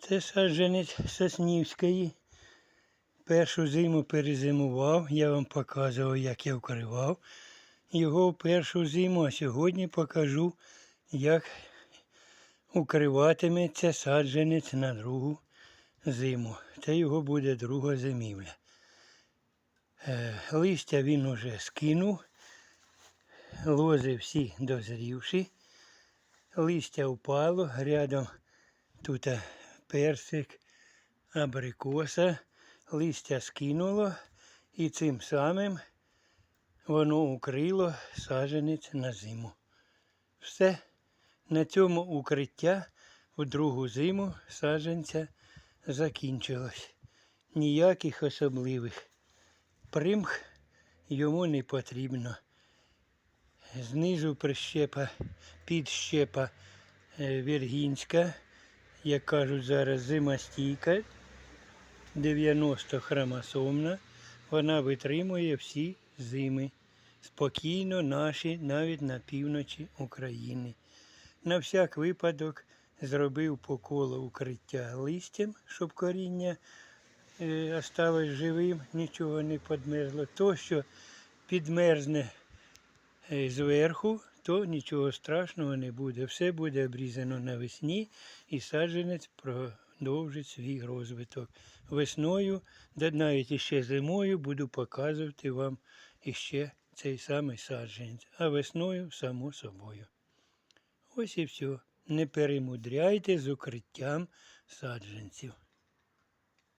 Це саджанець Соснівської. Першу зиму перезимував, я вам показував, як я вкривав його першу зиму, а сьогодні покажу, як укриватиметься саджанець на другу зиму. Це його буде друга зимівля. Е, Листя він уже скинув, лози всі дозрівші, листя впало, рядом тут е, персик, абрикоса, листя скинуло і цим самим воно укрило саджанець на зиму. Все. На цьому укриття у другу зиму саджанця закінчилось. Ніяких особливих примх йому не потрібно. Знизу прищепа, підщепа віргінська, як кажуть зараз, зимостійка, 90 хромосомна. Вона витримує всі зими. Спокійно наші, навіть на півночі України. На всяк випадок зробив по колу укриття листям, щоб коріння е, осталось живим, нічого не підмерзло. То, що підмерзне е, зверху, то нічого страшного не буде. Все буде обрізано навесні і саджанець продовжить свій розвиток. Весною, да навіть іще зимою буду показувати вам іще цей самий саджанець, а весною само собою. Ось і все. Не перемудряйте з укриттям саджанців.